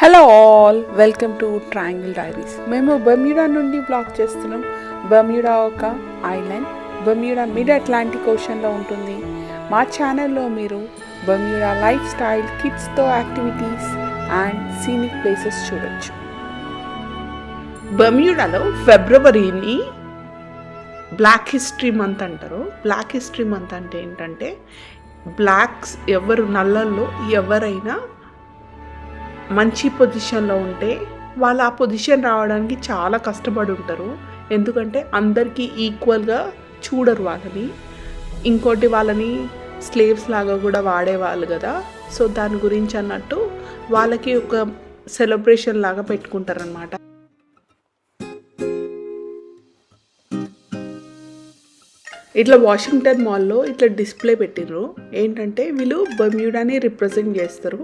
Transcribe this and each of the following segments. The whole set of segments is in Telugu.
Hello all welcome to triangle diaries మేము బర్మ్యూడా నుండి బ్లాగ్ చేస్తున్నాం. బర్మ్యూడా ఒక ఐలాండ్ బర్మ్యూడా మిడ్ అట్లాంటిక్ ఓషన్లో ఉంటుంది. మా ఛానల్లో మీరు బర్మ్యూడా లైఫ్ స్టైల్ కిడ్స్తో యాక్టివిటీస్ అండ్ సీనిక్ ప్లేసెస్ చూడొచ్చు. బర్మ్యూడాలో ఫిబ్రవరిని బ్లాక్ హిస్టరీ మంత్ అంటారు. బ్లాక్ హిస్టరీ మంత్ అంటే ఏంటంటే బ్లాక్స్ ఎవరు నల్లల్లో ఎవరైనా మంచి పొజిషన్లో ఉంటే వాళ్ళు ఆ పొజిషన్ రావడానికి చాలా కష్టపడి ఉంటారు. ఎందుకంటే అందరికీ ఈక్వల్గా చూడరు వాళ్ళని. ఇంకోటి వాళ్ళని స్లేవ్స్ లాగా కూడా వాడేవాళ్ళు కదా. సో దాని గురించి అన్నట్టు వాళ్ళకి ఒక సెలబ్రేషన్ లాగా పెట్టుకుంటారనమాట ఇట్లా వాషింగ్టన్ మాల్లో ఇట్లా డిస్ప్లే పెట్టిర్రు. ఏంటంటే వీళ్ళు బమ్యూడాని రిప్రజెంట్ చేస్తారు.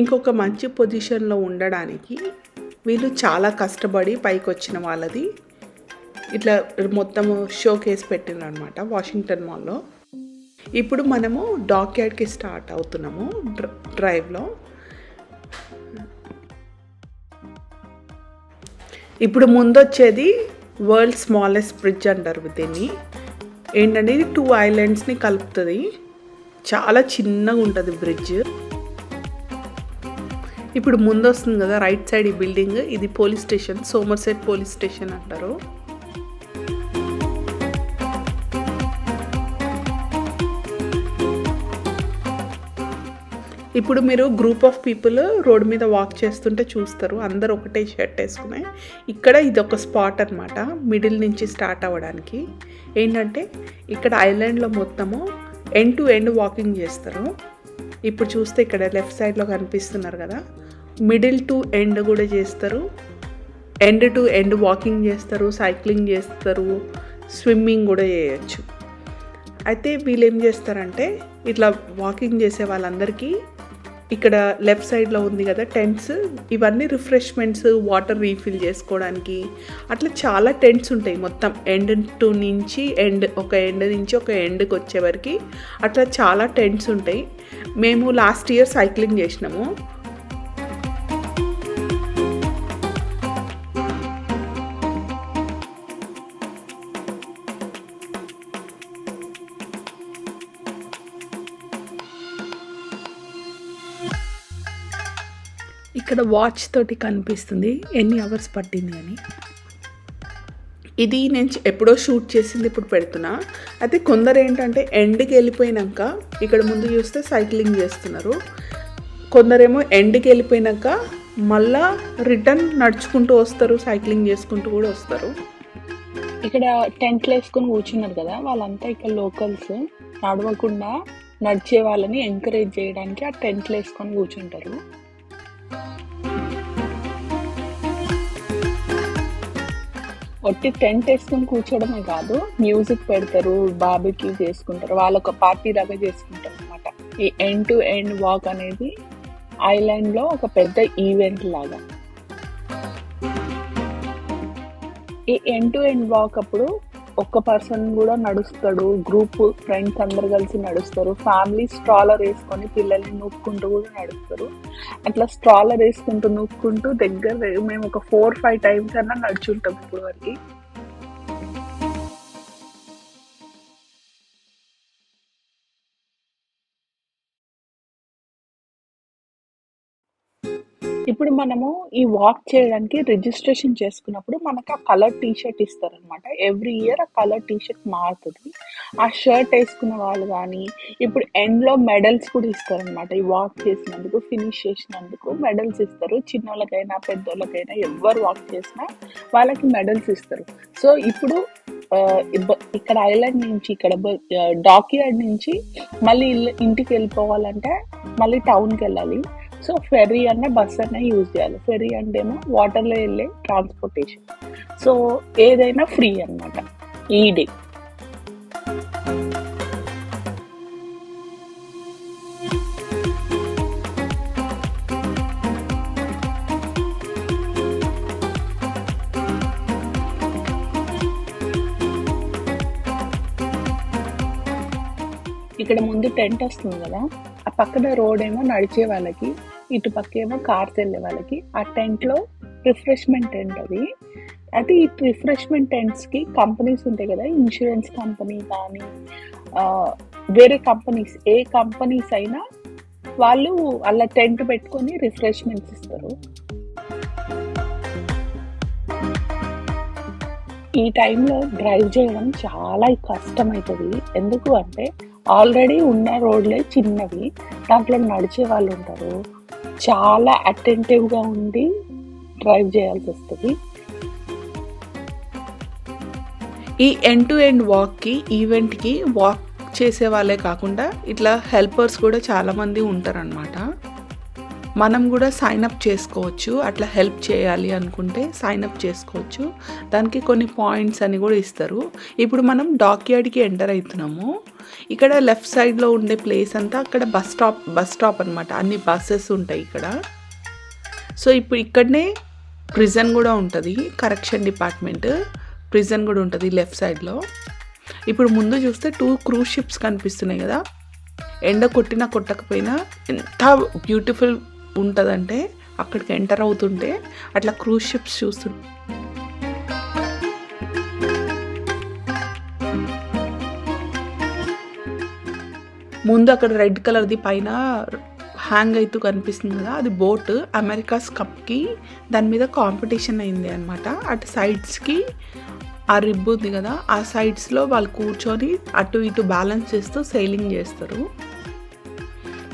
ఇంకొక మంచి పొజిషన్లో ఉండడానికి వీళ్ళు చాలా కష్టపడి పైకి వచ్చిన వాళ్ళది. ఇట్లా మొత్తం షో కేస్ పెట్టిండ్రు అనమాట వాషింగ్టన్ మాల్లో ఇప్పుడు మనము డాక్ యార్డ్కి స్టార్ట్ అవుతున్నాము డ్ర డ్రైవ్లో ఇప్పుడు ముందొచ్చేది వరల్డ్ స్మాలెస్ట్ బ్రిడ్జ్ అంటారు దీన్ని. ఏంటంటే ఇది టూ ఐలాండ్స్ని కలుపుతుంది. చాలా చిన్నగా ఉంటుంది బ్రిడ్జ్ ఇప్పుడు ముందు వస్తుంది కదా రైట్ సైడ్ ఈ బిల్డింగ్ ఇది police station Somerset police station అంటారు. ఇప్పుడు మీరు గ్రూప్ ఆఫ్ పీపుల్ రోడ్ మీద వాక్ చేస్తుంటే చూస్తారు. అందరు ఒకటే షర్ట్ వేసుకున్నాయి. ఇక్కడ ఇది ఒక స్పాట్ అనమాట మిడిల్ నుంచి స్టార్ట్ అవ్వడానికి. ఏంటంటే ఇక్కడ ఐలాండ్లో మొత్తము ఎండ్ టు ఎండ్ వాకింగ్ చేస్తారు. ఇప్పుడు చూస్తే ఇక్కడ లెఫ్ట్ సైడ్లో కనిపిస్తున్నారు కదా. మిడిల్ టు ఎండ్ కూడా చేస్తారు. ఎండ్ టు ఎండ్ వాకింగ్ చేస్తారు సైక్లింగ్ చేస్తారు స్విమ్మింగ్ కూడా చేయొచ్చు. అయితే వీళ్ళు ఏం చేస్తారంటే ఇట్లా వాకింగ్ చేసే వాళ్ళందరికీ ఇక్కడ లెఫ్ట్ సైడ్లో ఉంది కదా టెంట్స్ ఇవన్నీ రిఫ్రెష్మెంట్స్ వాటర్ రీఫిల్ చేసుకోవడానికి. అట్లా చాలా టెంట్స్ ఉంటాయి మొత్తం. ఎండ్ టు నుంచి ఎండ్ ఒక ఎండ్ నుంచి ఒక ఎండ్కి వచ్చేవరకు అట్లా చాలా టెంట్స్ ఉంటాయి. మేము లాస్ట్ ఇయర్ సైక్లింగ్ చేసినాము. ఇక్కడ వాచ్ తోటి కనిపిస్తుంది. ఎన్ని అవర్స్ పట్టింది అని. ఇది నేను ఎప్పుడో షూట్ చేసింది ఇప్పుడు పెడుతున్నా. అయితే కొందరు ఏంటంటే ఎండ్కి వెళ్ళిపోయినాక ఇక్కడ ముందు చూస్తే సైక్లింగ్ చేస్తున్నారు. కొందరేమో ఎండ్కి వెళ్ళిపోయినాక మళ్ళా రిటర్న్ నడుచుకుంటూ వస్తారు సైక్లింగ్ చేసుకుంటూ కూడా వస్తారు. ఇక్కడ టెంట్లు వేసుకొని కూర్చున్నారు కదా వాళ్ళంతా ఇక్కడ లోకల్స్ నడవకుండా నడిచే వాళ్ళని ఎంకరేజ్ చేయడానికి ఆ టెంట్లు వేసుకొని కూర్చుంటారు. ఒట్టి టెంట్ వేసుకొని కూర్చోవడమే కాదు మ్యూజిక్ పెడతారు బార్బిక్యూ చేసుకుంటారు వాళ్ళొక ఒక పార్టీ లాగా చేసుకుంటారు అనమాట ఈ ఎండ్ టు ఎండ్ వాక్ అనేది ఐలాండ్లో ఒక పెద్ద ఈవెంట్ లాగా. ఈ ఎండ్ టు ఎండ్ వాక్ అప్పుడు ఒక్క పర్సన్ కూడా నడుస్తాడు. గ్రూప్ ఫ్రెండ్స్ అందరు కలిసి నడుస్తారు. ఫ్యామిలీ స్ట్రాలర్ వేసుకొని పిల్లల్ని నూక్కుంటూ కూడా నడుస్తారు. అట్లా స్ట్రాలర్ వేసుకుంటూ నూక్కుంటూ దగ్గర మేము ఒక ఫోర్ ఫైవ్ టైమ్స్ అన్నా నడుచుంటాం ఇప్పుడు వరకు ఇప్పుడు మనము ఈ వాక్ చేయడానికి రిజిస్ట్రేషన్ చేసుకున్నప్పుడు మనకు ఆ కలర్ టీ షర్ట్ ఇస్తారనమాట ఎవ్రీ ఇయర్ ఆ కలర్ టీ షర్ట్ మారుతుంది. ఆ షర్ట్ వేసుకున్న వాళ్ళు కానీ ఇప్పుడు ఎండ్లో మెడల్స్ కూడా ఇస్తారనమాట ఈ వాక్ చేసినందుకు ఫినిష్ చేసినందుకు మెడల్స్ ఇస్తారు. చిన్నోళ్ళకైనా పెద్దోళ్ళకైనా ఎవరు వాక్ చేసినా వాళ్ళకి మెడల్స్ ఇస్తారు. సో ఇప్పుడు ఇక్కడ ఐలాండ్ నుంచి ఇక్కడ డాక్ యార్డ్ నుంచి మళ్ళీ ఇంటికి వెళ్ళిపోవాలంటే మళ్ళీ టౌన్కి వెళ్ళాలి. సో ఫెర్రీ అన్న బస్ అన్న యూజ్ చేయాలి. ఫెర్రీ అంటేమో వాటర్లో వెళ్ళే ట్రాన్స్పోర్టేషన్ సో ఏదైనా ఫ్రీ అన్నమాట. ఈ డే ఇక్కడ ముందు టెంట్ వస్తుంది కదా ఆ పక్కన రోడ్ ఏమో నడిచే వాళ్ళకి ఇటు పక్క ఏమో కార్స్ వెళ్ళే వాళ్ళకి. ఆ టెంట్లో రిఫ్రెష్మెంట్ టెంట్ అది. అయితే ఈ రిఫ్రెష్మెంట్ టెంట్స్కి కంపెనీస్ ఉంటాయి కదా ఇన్సూరెన్స్ కంపెనీ కానీ వేరే కంపెనీస్ ఏ కంపెనీస్ అయినా వాళ్ళు అలా టెంట్ పెట్టుకొని రిఫ్రెష్మెంట్స్ ఇస్తారు. ఈ టైంలో డ్రైవ్ చేయడం చాలా కష్టమవుతుంది ఎందుకు అంటే ఆల్రెడీ ఉన్న రోడ్లే చిన్నవి. దాంట్లో నడిచే వాళ్ళు ఉంటారు. చాలా అటెంటివ్గా ఉండి డ్రైవ్ చేయాల్సి వస్తుంది. ఈ ఎండ్ టు ఎండ్ వాక్కి ఈవెంట్కి వాక్ చేసే వాళ్ళే కాకుండా ఇట్లా హెల్పర్స్ కూడా చాలామంది ఉంటారనమాట మనం కూడా సైన్ అప్ చేసుకోవచ్చు అట్లా హెల్ప్ చేయాలి అనుకుంటే సైన్ అప్ చేసుకోవచ్చు. దానికి కొన్ని పాయింట్స్ అని కూడా ఇస్తారు. ఇప్పుడు మనం డాక్యార్డ్కి ఎంటర్ అవుతున్నాము. ఇక్కడ లెఫ్ట్ సైడ్లో ఉండే ప్లేస్ అంతా అక్కడ బస్ స్టాప్ బస్ స్టాప్ అనమాట అన్ని బస్సెస్ ఉంటాయి ఇక్కడ. సో ఇప్పుడు ఇక్కడనే ప్రిజన్ కూడా ఉంటుంది కరెక్షన్ డిపార్ట్మెంట్ ప్రిజన్ కూడా ఉంటుంది లెఫ్ట్ సైడ్లో ఇప్పుడు ముందు చూస్తే టూ క్రూజ్ షిప్స్ కనిపిస్తున్నాయి కదా. ఎండ కొట్టినా కొట్టకపోయినా ఎంత బ్యూటిఫుల్ ఉంటుందంటే అక్కడికి ఎంటర్ అవుతుంటే అట్లా క్రూజ్ షిప్స్ చూస్తుంటే. ముందు అక్కడ రెడ్ కలర్ది పైన హ్యాంగ్ అవుతూ కనిపిస్తుంది కదా అది బోట్ అమెరికాస్ కప్కి దాని మీద కాంపిటీషన్ అయింది అనమాట అటు సైడ్స్కి ఆ రిబ్ ఉంది కదా ఆ సైడ్స్లో వాళ్ళు కూర్చొని అటు ఇటు బ్యాలెన్స్ చేస్తూ సెయిలింగ్ చేస్తారు.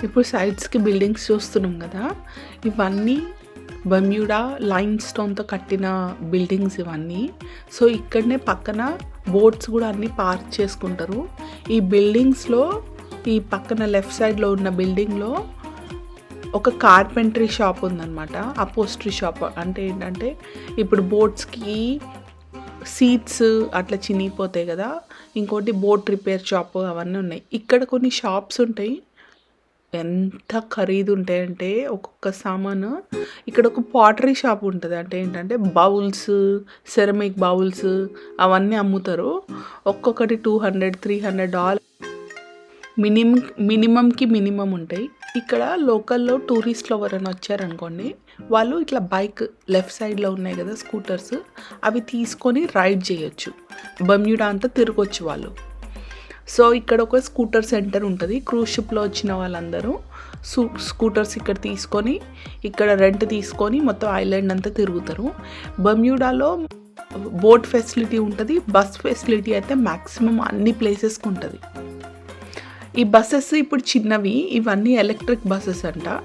ఇప్పుడు సైడ్స్కి బిల్డింగ్స్ చూస్తున్నాం కదా ఇవన్నీ బమ్యూడా లైమ్ స్టోన్తో కట్టిన బిల్డింగ్స్ ఇవన్నీ. సో ఇక్కడనే పక్కన బోట్స్ కూడా అన్నీ పార్క్ చేసుకుంటారు. ఈ బిల్డింగ్స్లో ఈ పక్కన లెఫ్ట్ సైడ్లో ఉన్న బిల్డింగ్లో ఒక కార్పెంటరీ షాప్ ఉందన్నమాట. అపోస్ట్రీ షాప్ అంటే ఏంటంటే ఇప్పుడు బోట్స్కి సీట్స్ అట్లా చినిగిపోతాయి కదా. ఇంకోటి బోట్ రిపేర్ షాప్ అవన్నీ ఉన్నాయి. ఇక్కడ కొన్ని షాప్స్ ఉంటాయి. ఎంత ఖరీదు ఉంటాయంటే ఒక్కొక్క సామాను. ఇక్కడ ఒక పాటరీ షాప్ ఉంటుంది. అంటే ఏంటంటే బౌల్స్ సెరమిక్ బౌల్స్ అవన్నీ అమ్ముతారు. ఒక్కొక్కటి two hundred three hundred dollar minimum మినిమంకి minimum ఉంటాయి. ఇక్కడ లోకల్లో టూరిస్ట్లు ఎవరైనా వచ్చారనుకోండి వాళ్ళు ఇట్లా బైక్ లెఫ్ట్ సైడ్లో ఉన్నాయి కదా స్కూటర్స్ అవి తీసుకొని రైడ్ చేయొచ్చు. బమ్యూడా అంతా తిరగొచ్చు వాళ్ళు. సో ఇక్కడ ఒక స్కూటర్ సెంటర్ ఉంటుంది. క్రూజ్ షిప్లో వచ్చిన వాళ్ళందరూ సూ స్కూటర్స్ ఇక్కడ తీసుకొని ఇక్కడ రెంట్ తీసుకొని మొత్తం ఐలాండ్ అంతా తిరుగుతారు. బమ్యూడాలో బోట్ ఫెసిలిటీ ఉంటుంది. బస్ ఫెసిలిటీ అయితే మ్యాక్సిమం అన్ని ప్లేసెస్కి ఉంటుంది. ఈ బస్సెస్ ఇప్పుడు చిన్నవి ఇవన్నీ ఎలక్ట్రిక్ బస్సెస్ అంట.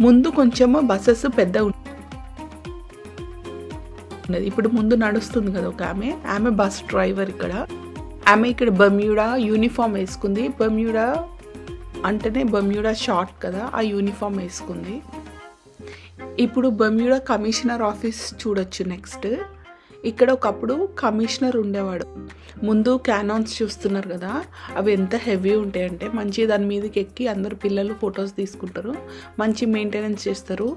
ముందు కొంచెము బస్సెస్ పెద్ద ఉన్నది. ఇప్పుడు ముందు నడుస్తుంది కదా ఒక ఆమె. ఆమె బస్ డ్రైవర్ ఇక్కడ. ఆమె ఇక్కడ బమ్యూడా యూనిఫామ్ వేసుకుంది. బమ్యూడా అంటేనే బమ్యూడా షార్ట్ కదా ఆ యూనిఫామ్ వేసుకుంది. ఇప్పుడు బమ్యూడా కమిషనర్ ఆఫీస్ చూడొచ్చు నెక్స్ట్ ఇక్కడ ఒకప్పుడు కమిషనర్ ఉండేవాడు. ముందు క్యానాన్స్ చూస్తున్నారు కదా అవి ఎంత హెవీ ఉంటాయంటే మంచి దాని మీదకి ఎక్కి అందరు పిల్లలు ఫొటోస్ తీసుకుంటారు మంచి మెయింటెనెన్స్ చేస్తారు.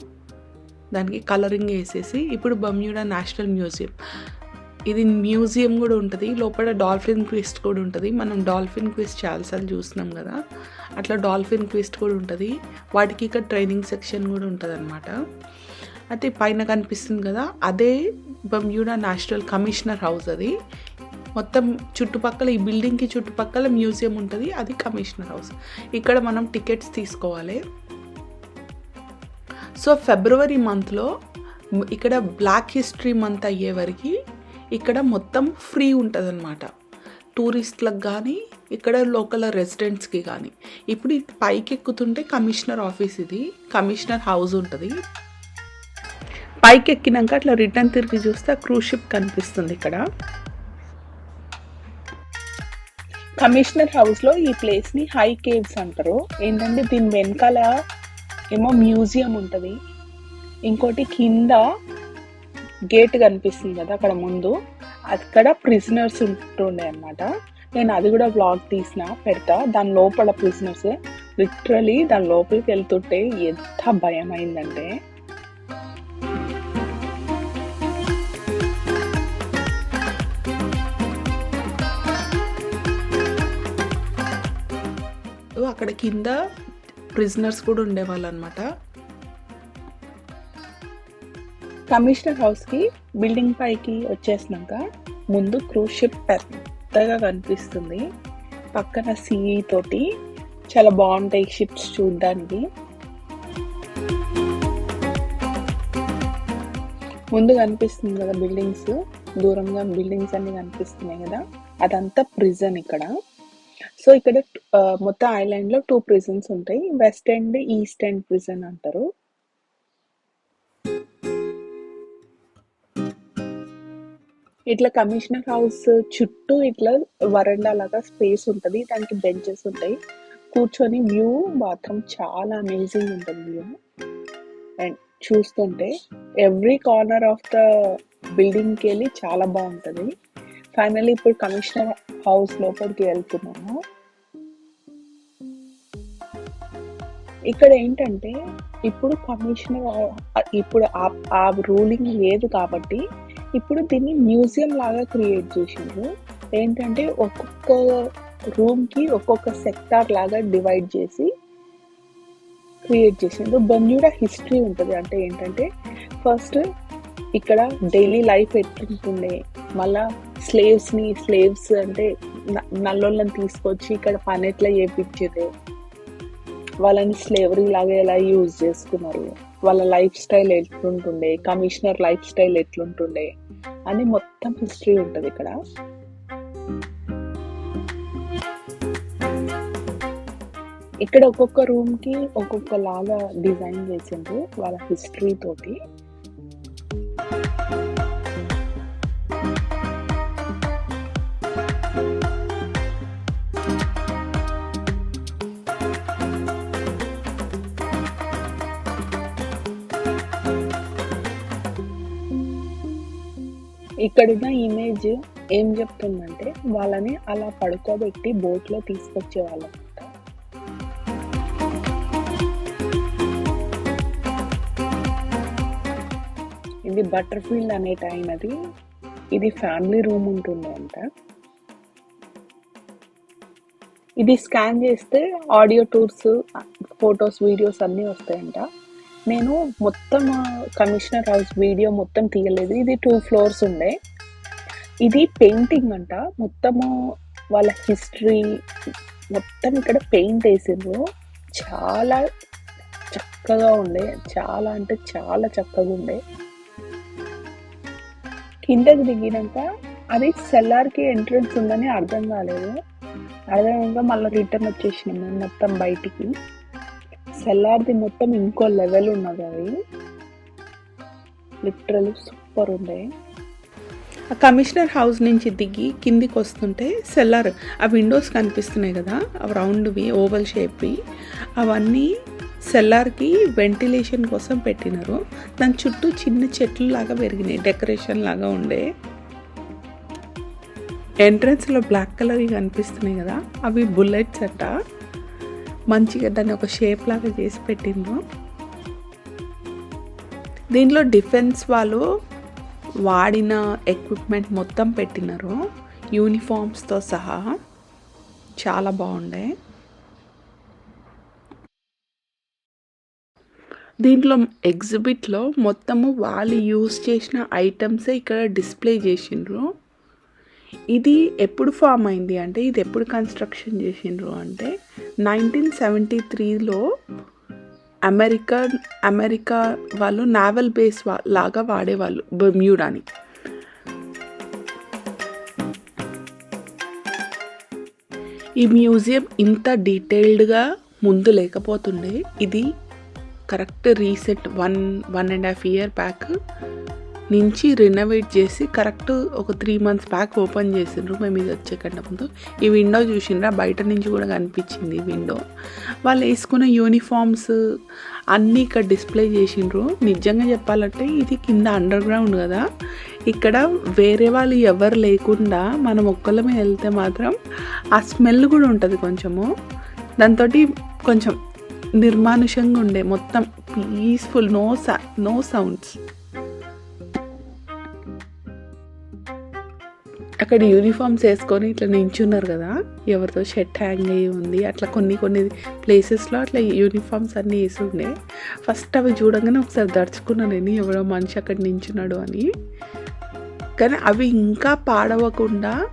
దానికి కలరింగ్ వేసేసి ఇప్పుడు బమ్యూడా నేషనల్ మ్యూజియం ఇది మ్యూజియం కూడా ఉంటుంది లోపల డాల్ఫిన్ క్విస్ట్ కూడా ఉంటుంది. మనం డాల్ఫిన్ క్విస్ట్ చాలాసార్లు చూస్తున్నాం కదా అట్లా డాల్ఫిన్ క్విస్ట్ కూడా ఉంటుంది. వాటికి ఇక్కడ ట్రైనింగ్ సెక్షన్ కూడా ఉంటుంది అనమాట అయితే పైన కనిపిస్తుంది కదా అదే బమ్యూడా నేషనల్ కమిషనర్ హౌస్ అది. మొత్తం చుట్టుపక్కల ఈ బిల్డింగ్కి చుట్టుపక్కల మ్యూజియం ఉంటుంది అది కమిషనర్ హౌస్ ఇక్కడ మనం టికెట్స్ తీసుకోవాలి. సో ఫిబ్రవరి మంత్లో ఇక్కడ బ్లాక్ హిస్టరీ మంత్ అయ్యే వరకు ఇక్కడ మొత్తం ఫ్రీ ఉంటుంది అనమాట టూరిస్ట్లకు కానీ ఇక్కడ లోకల్ రెసిడెంట్స్కి కానీ ఇప్పుడు పైకి ఎక్కుతుంటే కమిషనర్ ఆఫీస్ ఇది కమిషనర్ హౌస్ ఉంటుంది. పైకి ఎక్కినాక అట్లా రిటర్న్ తిరిగి చూస్తే క్రూజ్ షిప్ కనిపిస్తుంది ఇక్కడ. కమిషనర్ హౌస్లో ఈ ప్లేస్ని హై కేవ్స్ అంటారు. ఏంటంటే దీని వెనకాల ఏమో మ్యూజియం ఉంటుంది. ఇంకోటి కింద గేట్ కనిపిస్తుంది కదా అక్కడ ముందు. అక్కడ ప్రిజనర్స్ ఉంటుండే అన్నమాట. నేను అది కూడా బ్లాగ్ తీసిన పెడతా. దాని లోపల ప్రిజనర్స్. లిటరలీ దాని లోపలికి వెళ్తుంటే ఎంత భయం అయిందంటే అక్కడ కింద ప్రిజనర్స్ కూడా ఉండేవాళ్ళు అనమాట కమిషనర్ హౌస్కి బిల్డింగ్ పైకి వచ్చేసినాక ముందు క్రూజ్ షిప్ పెద్దగా కనిపిస్తుంది. పక్కన సీ తోటి చాలా బాగుంటాయి షిప్స్ చూడడానికి. ముందు కనిపిస్తుంది కదా బిల్డింగ్స్ దూరంగా బిల్డింగ్స్ అన్ని కనిపిస్తున్నాయి కదా. అదంతా ప్రిజన్ ఇక్కడ. సో ఇక్కడ మొత్తం ఐలాండ్లో టూ ప్రిజన్స్ ఉంటాయి. West and east and prison అంటారు. ఇట్లా కమిషనర్ హౌస్ చుట్టూ ఇట్లా వరండా లాగా స్పేస్ ఉంటది. దానికి బెంచెస్ ఉంటాయి. కూర్చొని వ్యూ మాత్రం చాలా అమేజింగ్ ఉంటుంది వ్యూ. అండ్ చూస్తుంటే ఎవ్రీ కార్నర్ ఆఫ్ ద బిల్డింగ్కి వెళ్ళి చాలా బాగుంటది. ఫైనల్లీ ఇప్పుడు కమిషనర్ హౌస్ లోపలికి వెళ్తున్నాము. ఇక్కడ ఏంటంటే ఇప్పుడు కమిషనర్ ఇప్పుడు ఆ- ఆ రూలింగ్ లేదు కాబట్టి ఇప్పుడు దీన్ని మ్యూజియం లాగా క్రియేట్ చేసిండ్రు. ఏంటంటే ఒక్కొక్క రూమ్కి ఒక్కొక్క సెక్టార్ లాగా డివైడ్ చేసి క్రియేట్ చేసిండ్రు. బెన్యూడా హిస్టరీ ఉంటుంది. అంటే ఏంటంటే ఫస్ట్ ఇక్కడ డైలీ లైఫ్ ఎట్లుంటుండే మళ్ళా స్లేవ్స్ని స్లేవ్స్ అంటే నల్లోళ్ళని తీసుకొచ్చి ఇక్కడ పని ఎట్లా చేపించేది. వాళ్ళని స్లేవరీ లాగా ఎలా యూజ్ చేసుకున్నారు? వాళ్ళ లైఫ్ స్టైల్ ఎట్లుంటుండే? కమిషనర్ లైఫ్ స్టైల్ ఎట్లుంటుండే? అని మొత్తం హిస్టరీ ఉంటుంది ఇక్కడ. ఇక్కడ ఒక్కొక్క రూమ్కి ఒక్కొక్క లాగా డిజైన్ చేసిండ్రు వాళ్ళ హిస్టరీ తోటి. ఇక్కడున్న ఇమేజ్ ఏం చెప్తుందంటే వాళ్ళని అలా పడుకోబెట్టి బోట్లో తీసుకొచ్చే వాళ్ళం ఇది బటర్ఫీల్డ్ అనే టైం అది. ఇది ఫ్యామిలీ రూమ్ ఉంటుంది అంట. ఇది స్కాన్ చేస్తే ఆడియో టూర్స్ ఫొటోస్ వీడియోస్ అన్నీ వస్తాయంట. నేను మొత్తం కమిషనర్ హౌస్ వీడియో మొత్తం తీయలేదు. ఇది టూ ఫ్లోర్స్ ఉండే. ఇది పెయింటింగ్ అంట. మొత్తము వాళ్ళ హిస్టరీ మొత్తం ఇక్కడ పెయింట్ వేసిండ్రు. చాలా చక్కగా ఉండే. చాలా అంటే చాలా చక్కగా ఉండే. కిందకి దిగినాక అది సెల్లార్కి ఎంట్రన్స్ ఉందని అర్థం కాలేదు. అర్థమైనాక మళ్ళీ రిటర్న్ వచ్చేసినాము మొత్తం బయటికి. సెల్లార్ది మొత్తం ఇంకో లెవెల్ ఉన్నది అది. లిటరల్ సూపర్ ఉండే. ఆ కమిషనర్ హౌస్ నుంచి దిగి కిందికి వస్తుంటే సెల్లార్ ఆ విండోస్ కనిపిస్తున్నాయి కదా అవి రౌండ్వి ఓవల్ షేప్వి అవన్నీ సెల్లార్కి వెంటిలేషన్ కోసం పెట్టినారు. దాని చుట్టూ చిన్న చెట్లు లాగా పెరిగినాయి డెకరేషన్ లాగా ఉండే. ఎంట్రన్స్లో బ్లాక్ కలర్వి కనిపిస్తున్నాయి కదా అవి బుల్లెట్స్ అట్ట. మంచిగా దాన్ని ఒక షేప్ లాగా చేసి పెట్టిండ్రు. దీంట్లో డిఫెన్స్ వాళ్ళు వాడిన ఎక్విప్మెంట్ మొత్తం పెట్టినారు. యూనిఫామ్స్తో సహా. చాలా బాగుండే. దీంట్లో ఎగ్జిబిట్లో మొత్తము వాళ్ళు యూజ్ చేసిన ఐటమ్సే ఇక్కడ డిస్ప్లే చేసిండ్రు. ఇది ఎప్పుడు ఫామ్ అయింది అంటే ఇది ఎప్పుడు కన్స్ట్రక్షన్ చేసిండ్రు అంటే నైన్టీన్ సెవెంటీ త్రీలో అమెరికా అమెరికా వాళ్ళు నావల్ బేస్ లాగా వాడేవాళ్ళు బర్మ్యూడాని. ఈ మ్యూజియం ఇంత డీటెయిల్డ్గా ముందు లేకపోతుండే ఇది correct recent one one and half year back నుంచి రినోవేట్ చేసి కరెక్ట్ ఒక త్రీ మంత్స్ బ్యాక్ ఓపెన్ చేసిండ్రు. మేము ఇది వచ్చేకంటే ముందు. ఈ విండో చూసిండ్రా? బయట నుంచి కూడా కనిపించింది ఈ విండో వాళ్ళు వేసుకున్న యూనిఫామ్స్ అన్నీ ఇక్కడ డిస్ప్లే చేసిండ్రు. నిజంగా చెప్పాలంటే ఇది కింద అండర్ గ్రౌండ్ కదా. ఇక్కడ వేరే వాళ్ళు ఎవరు లేకుండా మనం ఒక్కళ్ళమే వెళ్తే మాత్రం ఆ స్మెల్ కూడా ఉంటుంది కొంచెము. దాంతో కొంచెం నిర్మానుషంగా ఉండే మొత్తం పీస్ఫుల్ నో సా నో సౌండ్స్ అక్కడ యూనిఫామ్స్ వేసుకొని ఇట్లా నించున్నారు కదా ఎవరితో షర్ట్ హ్యాంగ్ అయ్యి ఉంది అట్లా కొన్ని కొన్ని ప్లేసెస్లో అట్లా యూనిఫామ్స్ అన్నీ వేసి ఉండే. ఫస్ట్ అవి చూడగానే ఒకసారి దడుచుకున్నాను నేను ఎవరో మనిషి అక్కడ నించున్నాడు అని. కానీ అవి ఇంకా పాడవకుండా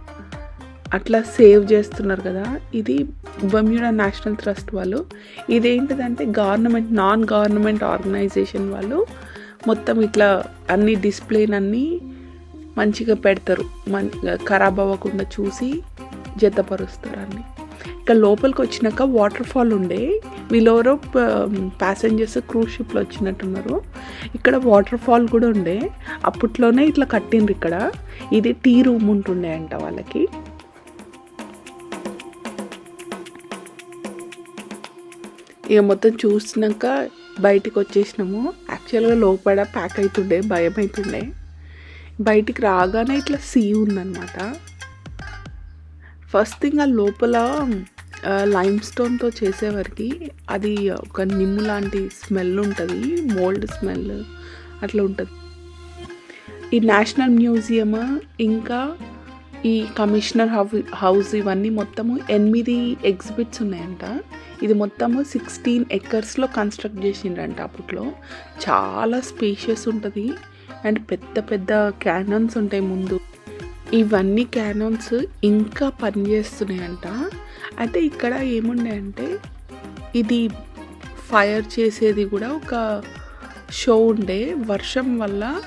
అట్లా సేవ్ చేస్తున్నారు కదా. ఇది బమ్యూడా నేషనల్ ట్రస్ట్ వాళ్ళు. ఇదేంటిదంటే గవర్నమెంట్ నాన్ గవర్నమెంట్ ఆర్గనైజేషన్ వాళ్ళు మొత్తం ఇట్లా అన్ని డిస్ప్లేనన్నీ మంచిగా పెడతారు. మన్ ఖరాబ్ అవ్వకుండా చూసి జతపరుస్తారు అన్ని. ఇక లోపలికి వచ్చినాక వాటర్ ఫాల్ ఉండే. వీళ్ళెవరో ప్యాసింజర్స్ క్రూజ్ షిప్లో వచ్చినట్టున్నారు. ఇక్కడ వాటర్ ఫాల్ కూడా ఉండే. అప్పట్లోనే ఇట్లా కట్టిండ్రు ఇక్కడ. ఇది టీ రూమ్ ఉంటుండే అంట వాళ్ళకి. ఇక మొత్తం చూసినాక బయటికి వచ్చేసినాము. యాక్చువల్గా లోపల ప్యాక్ అవుతుండే భయం అవుతుండే బయటికి రాగానే ఇట్లా సీ ఉందన్నమాట. ఫస్ట్ థింగ్ ఆ లోపల లైమ్ స్టోన్తో చేసేవారికి అది ఒక నిమ్ము లాంటి స్మెల్ ఉంటుంది మోల్డ్ స్మెల్ అట్లా ఉంటుంది. ఈ నేషనల్ మ్యూజియం ఇంకా ఈ కమిషనర్ హౌ హౌస్ ఇవన్నీ మొత్తము ఎనిమిది ఎగ్జిబిట్స్ ఉన్నాయంట. ఇది మొత్తము సిక్స్టీన్ ఎకర్స్లో కన్స్ట్రక్ట్ చేసిండ్రంట అప్పట్లో. చాలా స్పేషియస్ ఉంటుంది. అండ్ పెద్ద పెద్ద క్యానన్స్ ఉంటాయి ముందు. ఇవన్నీ క్యానన్స్ ఇంకా పనిచేస్తున్నాయంట. అయితే ఇక్కడ ఏముండే అంటే ఇది ఫైర్ చేసేది కూడా ఒక షో ఉండే. వర్షం వల్ల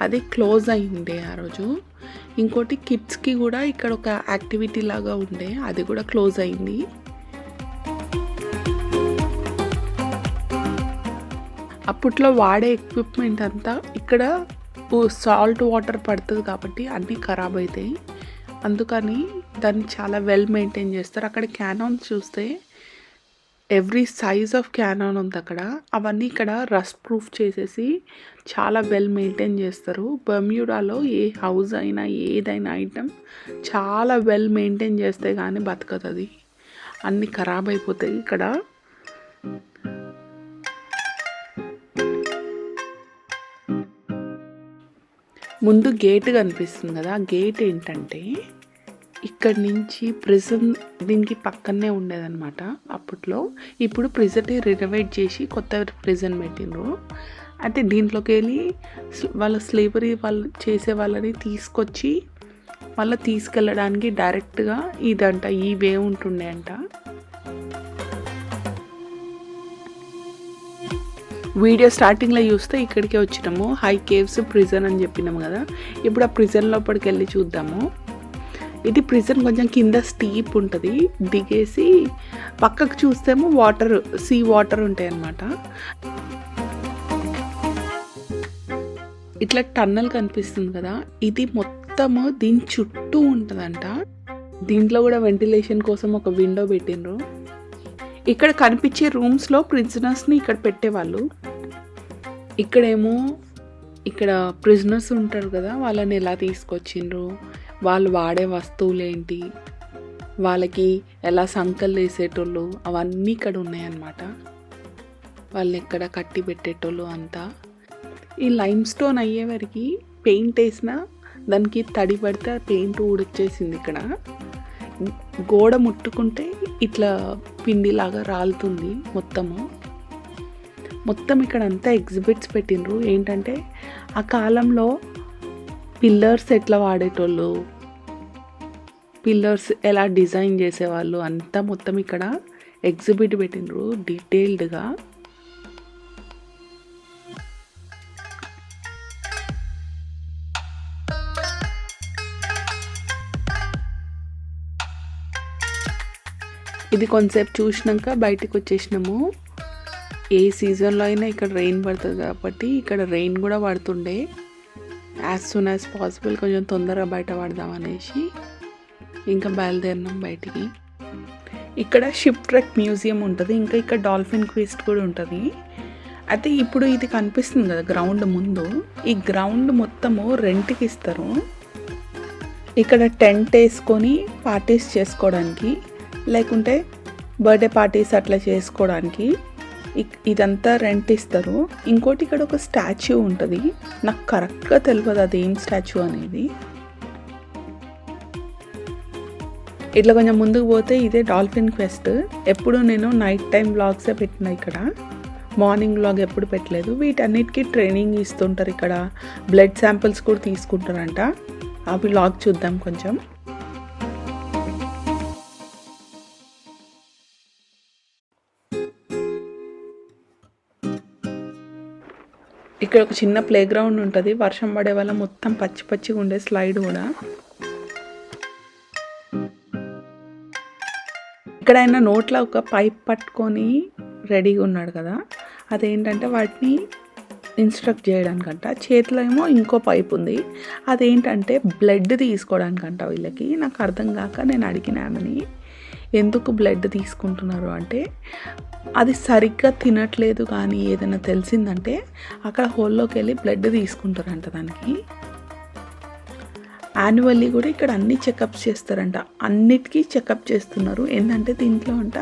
అది క్లోజ్ అయిండే ఆ రోజు. ఇంకోటి కిడ్స్కి కూడా ఇక్కడ ఒక యాక్టివిటీ లాగా ఉండే. అది కూడా క్లోజ్ అయింది. అప్పట్లో వాడే ఎక్విప్మెంట్ అంతా ఇక్కడ సాల్ట్ వాటర్ పడుతుంది కాబట్టి అన్నీ ఖరాబ్ అవుతాయి అందుకని దాన్ని చాలా వెల్ మెయింటైన్ చేస్తారు. అక్కడ క్యానాన్ చూస్తే ఎవ్రీ సైజ్ ఆఫ్ క్యానాన్ ఉంది అక్కడ. అవన్నీ ఇక్కడ రస్ట్ ప్రూఫ్ చేసేసి చాలా వెల్ మెయింటైన్ చేస్తారు. బర్మ్యూడాలో ఏ హౌస్ అయినా ఏదైనా ఐటమ్ చాలా వెల్ మెయింటైన్ చేస్తే కానీ బతకదు అన్నీ ఖరాబ్ అయిపోతాయి ఇక్కడ. ముందు గేట్ కనిపిస్తుంది కదా ఆ గేట్ ఏంటంటే ఇక్కడ నుంచి ప్రిజన్ దీనికి పక్కనే ఉండేదన్నమాట. అప్పట్లో ఇప్పుడు ప్రిజన్ని రినోవేట్ చేసి కొత్త ప్రిజన్ పెట్టిండ్రు. అయితే దీంట్లోకి వెళ్ళి వాళ్ళ స్లేవరీ వాళ్ళు చేసే వాళ్ళని తీసుకొచ్చి మళ్ళీ తీసుకెళ్ళడానికి డైరెక్ట్గా ఇదంట ఈ వే ఉంటుండే అంట. వీడియో స్టార్టింగ్లో చూస్తే ఇక్కడికే వచ్చినాము. హై కేవ్స్ ప్రిజన్ అని చెప్పినాము కదా. ఇప్పుడు ఆ ప్రిజన్ లోపలికి వెళ్ళి చూద్దాము. ఇది ప్రిజన్ కొంచెం కింద స్టీప్ ఉంటుంది. దిగేసి పక్కకు చూస్తేమో వాటర్ సీ వాటర్ ఉంటాయి అన్నమాట ఇట్లా టన్నల్ కనిపిస్తుంది కదా. ఇది మొత్తము దీని చుట్టూ ఉంటుందంట. దీంట్లో కూడా వెంటిలేషన్ కోసం ఒక విండో పెట్టిండ్రు. ఇక్కడ కనిపించే రూమ్స్లో ప్రిజనర్స్ని ఇక్కడ పెట్టేవాళ్ళు. ఇక్కడేమో ఇక్కడ ప్రిజనర్స్ ఉంటారు కదా వాళ్ళని ఎలా తీసుకొచ్చిండ్రు? వాళ్ళు వాడే వస్తువులు ఏంటి వాళ్ళకి ఎలా సంకలు వేసేటోళ్ళు? అవన్నీ ఇక్కడ ఉన్నాయన్నమాట. వాళ్ళని ఎక్కడ కట్టి పెట్టేటోళ్ళు అంతా. ఈ లైమ్ స్టోన్ అయ్యేవరకు పెయింట్ వేసిన దానికి తడి పడితే పెయింట్ ఊడొచ్చేసింది ఇక్కడ. గోడ ముట్టుకుంటే ఇట్లా పిండిలాగా రాలుతుంది మొత్తము. మొత్తం ఇక్కడ అంతా ఎగ్జిబిట్స్ పెట్టిండ్రు. ఏంటంటే ఆ కాలంలో పిల్లర్స్ ఎట్లా వాడేటోళ్ళు పిల్లర్స్ ఎలా డిజైన్ చేసేవాళ్ళు అంతా మొత్తం ఇక్కడ ఎగ్జిబిట్ పెట్టిండ్రు డీటెయిల్డ్గా ఇది కొంతసేపు చూసినాక బయటకు వచ్చేసినాము. ఏ సీజన్లో అయినా ఇక్కడ రెయిన్ పడుతుంది కాబట్టి ఇక్కడ రెయిన్ కూడా పడుతుండే. యాజ్ సూన్ యాజ్ పాసిబుల్ కొంచెం తొందరగా బయట పడదాం అనేసి ఇంకా బయలుదేరినాం బయటికి. ఇక్కడ షిప్ ట్రెక్ మ్యూజియం ఉంటుంది. ఇంకా ఇక్కడ డాల్ఫిన్ క్విస్ట్ కూడా ఉంటుంది. అయితే ఇప్పుడు ఇది కనిపిస్తుంది కదా గ్రౌండ్ ముందు. ఈ గ్రౌండ్ మొత్తము రెంట్కి ఇస్తారు. ఇక్కడ టెంట్ వేసుకొని పార్టీస్ చేసుకోవడానికి లేకుంటే బర్త్డే పార్టీస్ అట్లా చేసుకోవడానికి ఇక్- ఇదంతా రెంట్ ఇస్తారు. ఇంకోటి ఇక్కడ ఒక స్టాచ్యూ ఉంటుంది. నాకు కరెక్ట్గా తెలియదు అది ఏం స్టాచ్యూ అనేది. ఇట్లా కొంచెం ముందుకు పోతే ఇదే డాల్ఫిన్ క్వెస్ట్. ఎప్పుడు నేను నైట్ టైం వ్లాగ్సే పెట్టిన ఇక్కడ. మార్నింగ్ వ్లాగ్ ఎప్పుడు పెట్టలేదు. వీటన్నిటికీ ట్రైనింగ్ ఇస్తుంటారు ఇక్కడ. బ్లడ్ శాంపిల్స్ కూడా తీసుకుంటారంట. అవి వ్లాగ్ చూద్దాం కొంచెం. ఇక్కడ ఒక చిన్న ప్లే గ్రౌండ్ ఉంటుంది. వర్షం పడే వల్ల మొత్తం పచ్చి పచ్చిగా ఉండే స్లైడ్ కూడా. ఇక్కడ ఆయన నోట్లో ఒక పైప్ పట్టుకొని రెడీగా ఉన్నాడు కదా. అదేంటంటే వాటిని ఇన్స్ట్రక్ట్ చేయడానికంట. చేతిలో ఏమో ఇంకో పైప్ ఉంది. అదేంటంటే బ్లడ్ తీసుకోవడానికంట వీళ్ళకి. నాకు అర్థం కాక నేను అడిగిన ఆమెని. ఎందుకు బ్లడ్ తీసుకుంటున్నారు అంటే అది సరిగ్గా తినట్లేదు కానీ ఏదైనా తెలిసిందంటే అక్కడ హోల్లోకి వెళ్ళి బ్లడ్ తీసుకుంటారంట దానికి. యాన్యువల్లీ కూడా ఇక్కడ అన్ని చెకప్స్ చేస్తారంట. అన్నిటికీ చెకప్ చేస్తున్నారు. ఏంటంటే దీంట్లో అంట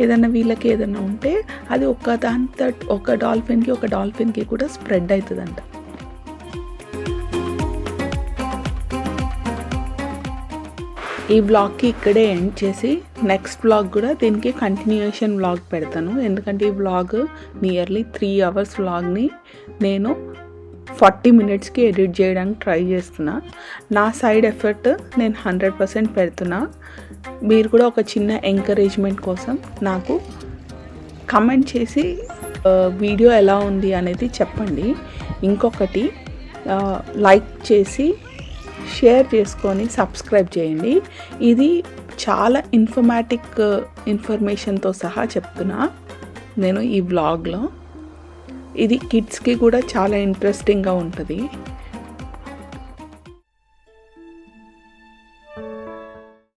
ఏదైనా వీళ్ళకి ఏదైనా ఉంటే అది ఒక దాంతో ఒక డాల్ఫిన్కి ఒక డాల్ఫిన్కి కూడా స్ప్రెడ్ అవుతుందంట. ఈ వ్లాగ్కి ఇక్కడే ఎండ్ చేసి నెక్స్ట్ వ్లాగ్ కూడా దీనికి కంటిన్యూషన్ వ్లాగ్ పెడతాను. ఎందుకంటే ఈ వ్లాగ్ నియర్లీ త్రీ అవర్స్ వ్లాగ్ని నేను ఫార్టీ మినిట్స్కి ఎడిట్ చేయడానికి ట్రై చేస్తున్నా. నా సైడ్ ఎఫర్ట్ నేను హండ్రెడ్ పర్సెంట్ పెడుతున్నా. మీరు కూడా ఒక చిన్న ఎంకరేజ్మెంట్ కోసం నాకు కమెంట్ చేసి వీడియో ఎలా ఉంది అనేది చెప్పండి. ఇంకొకటి లైక్ చేసి షేర్ చేసుకొని సబ్స్క్రైబ్ చేయండి. ఇది చాలా ఇన్ఫర్మాటిక్ ఇన్ఫర్మేషన్తో uh, సహా చెప్తున్నా నేను ఈ వ్లాగ్లో ఇది కిడ్స్కి కూడా చాలా ఇంట్రెస్టింగ్గా ఉంటుంది.